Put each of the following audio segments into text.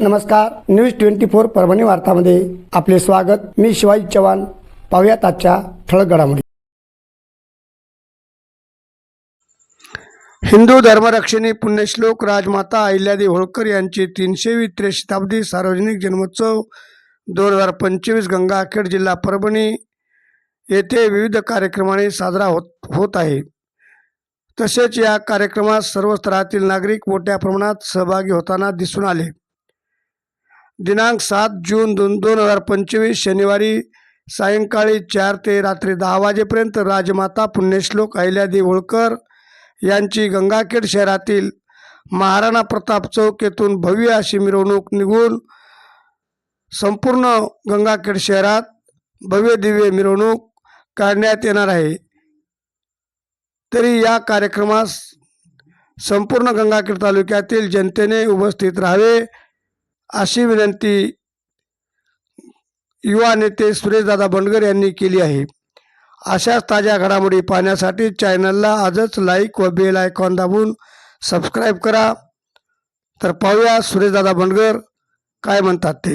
नमस्कार news twenty four Parbhani वार्तामध्ये आपले स्वागत. मी शिवाजी चव्हाण. पाहुयात आजच्या ठळक घडामोडी. हिंदू धर्मरक्षणी पुण्यश्लोक राजमाता अहिल्यादेवी होळकर यांची तीनशेवी त्रेशताब्दी सार्वजनिक जन्मोत्सव दोन हजार पंचवीस गंगाखेड जिल्हा परभणी येथे विविध कार्यक्रमाने साजरा होत होत आहे. तसेच या कार्यक्रमात सर्व स्तरातील नागरिक मोठ्या प्रमाणात सहभागी होताना दिसून आले. दिनांक सात जून दोन दोन हजार पंचवीस शनिवारी सायंकाळी चार ते रात्री दहा वाजेपर्यंत राजमाता पुण्यश्लोक अहिल्यादेवी होळकर यांची गंगाखेड शहरातील महाराणा प्रताप चौक येथून भव्य अशी मिरवणूक निघून संपूर्ण गंगाखेड शहरात भव्य दिव्य मिरवणूक काढण्यात येणार आहे. तरी या कार्यक्रमास संपूर्ण गंगाखेड तालुक्यातील जनतेने उपस्थित राहावे. अशी विनंती युवा नेते सुरेशदादा बंडगर यांनी केली आहे. अशाच ताज्या घडामोडी पाहण्यासाठी चॅनलला आजच लाईक व बेल आयकॉन दाबून सबस्क्राईब करा. तर पाहूया सुरेशदादा बंडगर काय म्हणतात ते.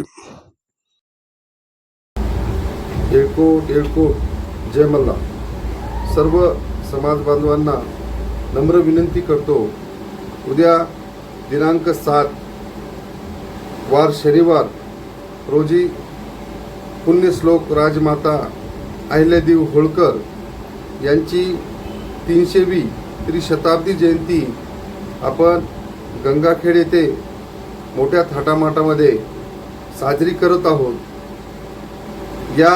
एकूट एकूट जय मल्ला. सर्व समाज बांधवांना नम्र विनंती करतो. उद्या दिनांक सात वार शनिवार रोजी पुण्यश्लोक राजमाता अहिल्यादेव होळकर यांची तीनशेवी त्रिशताब्दी जयंती आपण गंगाखेड येथे मोठ्या थाटामाटामध्ये साजरी करत आहोत. या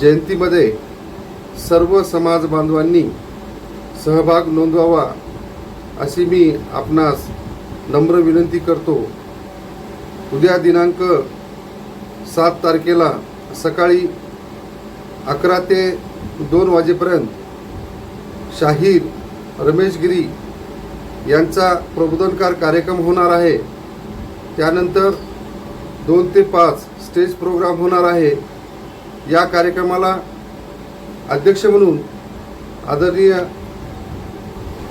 जयंतीमध्ये सर्व समाज बांधवांनी सहभाग नोंदवावा अशी मी आपणास नम्र विनंती करतो. उद्या दिनांक सात तारखेला सकाळी अकरा ते दोन वाजेपर्यंत शाहीर रमेश गिरी यांचा प्रबोधनकार कार्यक्रम होणार आहे. त्यानंतर दोन ते पाच स्टेज प्रोग्राम होणार आहे. या कार्यक्रमाला अध्यक्ष म्हणून आदरणीय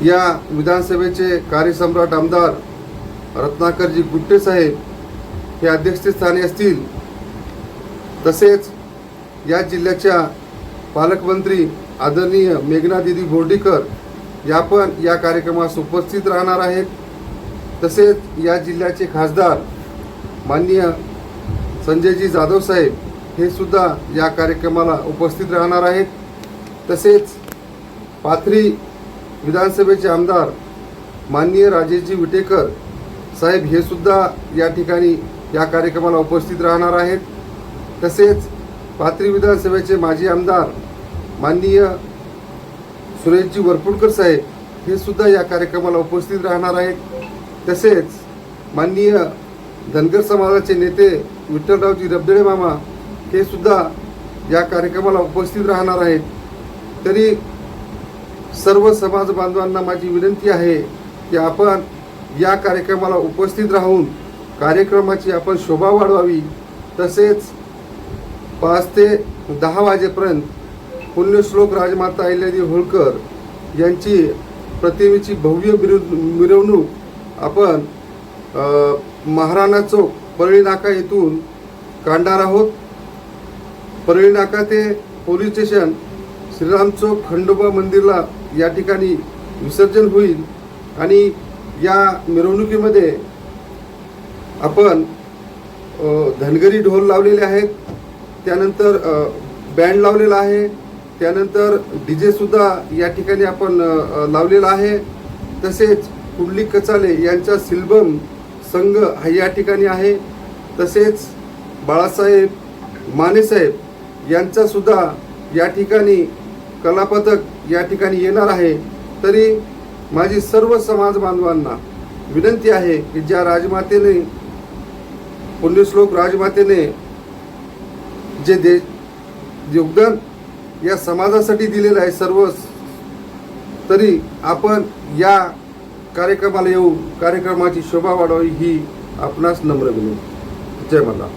या विधानसभेचे कार्यसम्राट आमदार रत्नाकरजी गुट्टे साहेब हे अध्यक्षस्थानी असतील. तसेच या जिल्ह्याच्या पालकमंत्री आदरणीय मेघना दिदी बोर्डीकर या पण या कार्यक्रमास उपस्थित राहणार आहेत. तसेच या जिल्ह्याचे खासदार माननीय संजयजी जाधव साहेब हे सुद्धा या कार्यक्रमाला उपस्थित राहणार आहेत. तसेच पाथरी विधानसभेचे आमदार माननीय राजेशजी विटेकर साहेब हे सुद्धा या ठिकाणी या कार्यक्रमाला उपस्थित राहणार आहेत. तसेच पाथरी विधानसभेचे माजी आमदार माननीय सुरेशजी वरपुडकर साहेब हे सुद्धा या कार्यक्रमाला उपस्थित राहणार आहेत. तसेच माननीय धनगर समाजाचे नेते विठ्ठलरावजी रबदळे मामा हे सुद्धा या कार्यक्रमाला उपस्थित राहणार आहेत. तरी सर्व समाज बांधवांना माझी विनंती आहे की आपण या कार्यक्रमाला उपस्थित राहून कार्यक्रमाची आपण शोभा वाढवावी. तसेच पाच ते दहा वाजेपर्यंत पुण्यश्लोक राजमाता अहिल्यादेवी होळकर यांची प्रतिमेची भव्य मिरव मिरवणूक आपण महाराणा चौक परळी नाका येथून काढणार आहोत. परळी नाका ते पोलीस स्टेशन श्रीराम चौक खंडोबा मंदिरला या ठिकाणी विसर्जन होईल. आणि या मिरवणुकीमध्ये आपण धनगरी ढोल लावलेले आहेत त्यानंतर बँड लावलेला आहे त्यानंतर डी जेसुद्धा या ठिकाणी आपण लावलेला आहे. तसेच कुंडली कचाले यांचा सिल्बम संघ हा या ठिकाणी आहे. तसेच बाळासाहेब मानेसाहेब यांचासुद्धा या ठिकाणी कलापथक या ठिकाणी येणार आहे. तरी माझी सर्व समाज बांधवांना विनंती आहे की ज्या राजमातेने पुण्यश्लोक राजमातेने जे दे योगदान या समाजासाठी दिलेलं आहे सर्व तरी आपण या कार्यक्रमाला येऊन कार्यक्रमाची शोभा वाढावी ही आपणास नम्र विनंती. जय मला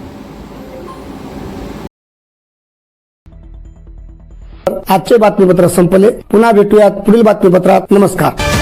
आजचे बातमीपत्र संपले. पुन्हा भेटूयात पुढील बातमीपत्रात. नमस्कार.